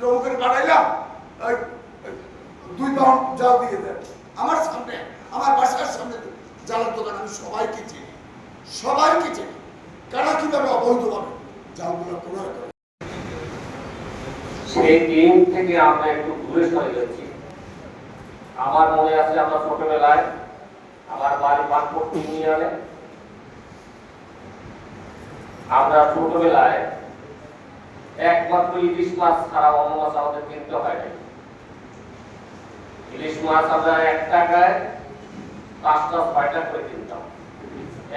রং করে বাড়াইলাম ওই, ওই, দুই পাউন্ড জাল দিয়ে দেন। আমার সামনে আমার বাসার সামনে জালের দোকান আমি সবাইকে চিনি সবাইকে চিনি। কারা কীভাবে অবৈধভাবে জালগুলো ক্রয় করে? সেই দিন থেকে আমরা একটু দূরে সরে যাচ্ছি। আমার মনে আছে আমরা ছোটবেলায় আমার বাড়ি পানপুর ইউনিয়নে আমরা ছোটবেলায় একমাত্র ইলিশ মাছ ছাড়া অন্য মাছ আমাদের কিনতে হয় নাই। ইলিশ মাছ আমরা এক টাকায় পাঁচটা ছয়টা করে কিনতাম।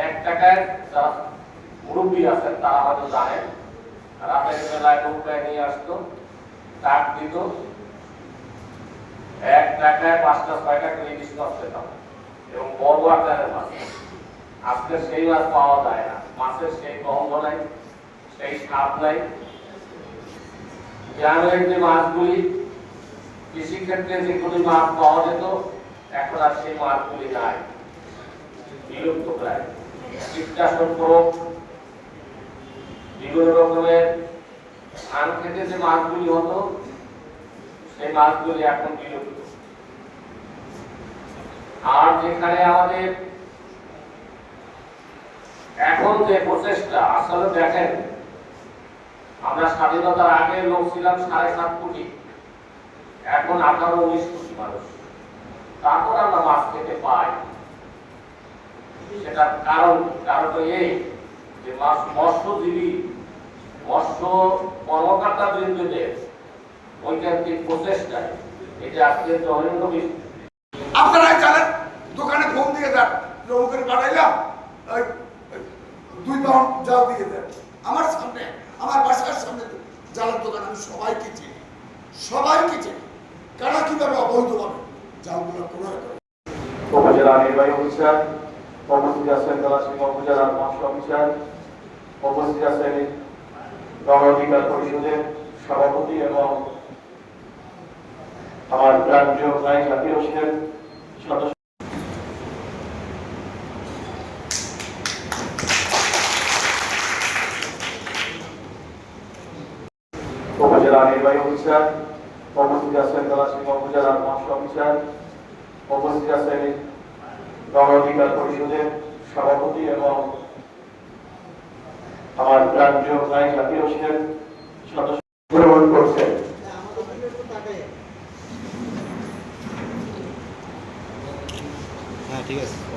এক টাকায় মুরব্বী আছেন তারা হয়তো জানেন। রাতের বেলায় নৌকায় নিয়ে আসতো কাঠ দিত। এক টাকায় পাঁচটা ছয়টা করে ইলিশ মাছ পেতাম এবং বড় আকারের মাছ। আজকে সেই মাছ পাওয়া যায় না। মাছের সেই গন্ধ নাই সেই স্বাদ নাই। গ্রামের যে মাছগুলি, কৃষিক্ষেত্রে যেগুলি মাছ পাওয়া যেত, এখন আর সেই মাছগুলি নাই। বিলুপ্ত প্রায়। বিভিন্ন রকমের ধান খেতে যে মাছগুলি হতো, সেই মাছগুলি এখন বিলুপ্ত। আর যেখানে আমাদের এখন যে প্রচেষ্টা, আসলে দেখেন আমরা স্বাধীনতার আগে লোক ছিলাম সাড়ে সাত কোটি। এখন আঠারো উনিশ কোটি মানুষ। তারপর আমরা মাছ খেতে পাই। সেটার কারণ কারণ তো এই যে মাছ মৎস্যজীবী মৎস্য কর্মকর্তা বৃন্দদের ঐকান্তিক প্রচেষ্টায়। এটা আজকে বিষয় আপনারাই জানেন দোকানে ফোন দিয়ে দেন রং করে বাড়াইলাম ওই, ওই, দুই পাউন্ড জাল দিয়ে দেন। আমার সামনে আমার বাসার জালের দোকান আমি সবাইকে চিনি সবাইকে চিনি। কারা কীভাবে অবৈধভাবে জালগুলো ক্রয় করে? উপজেলা নির্বাহী অফিসার উপজেলার অফিসার গণ অধিকার পরিষদের সভাপতি এবং আমার রাজ্য জাকির হোসেনের সদস্য। জেলা নির্বাহী অফিসার উপস্থিত আছেন কালাশিমা উপজেলার মৎস্য অফিসার, উপস্থিত আছেন গণাধিকার পরিষদের সভাপতি এবং আমার রাজ্য নায়ক জাতীয় হোসেন সদস্য গ্রহণ করছেন। হ্যাঁ, ঠিক আছে।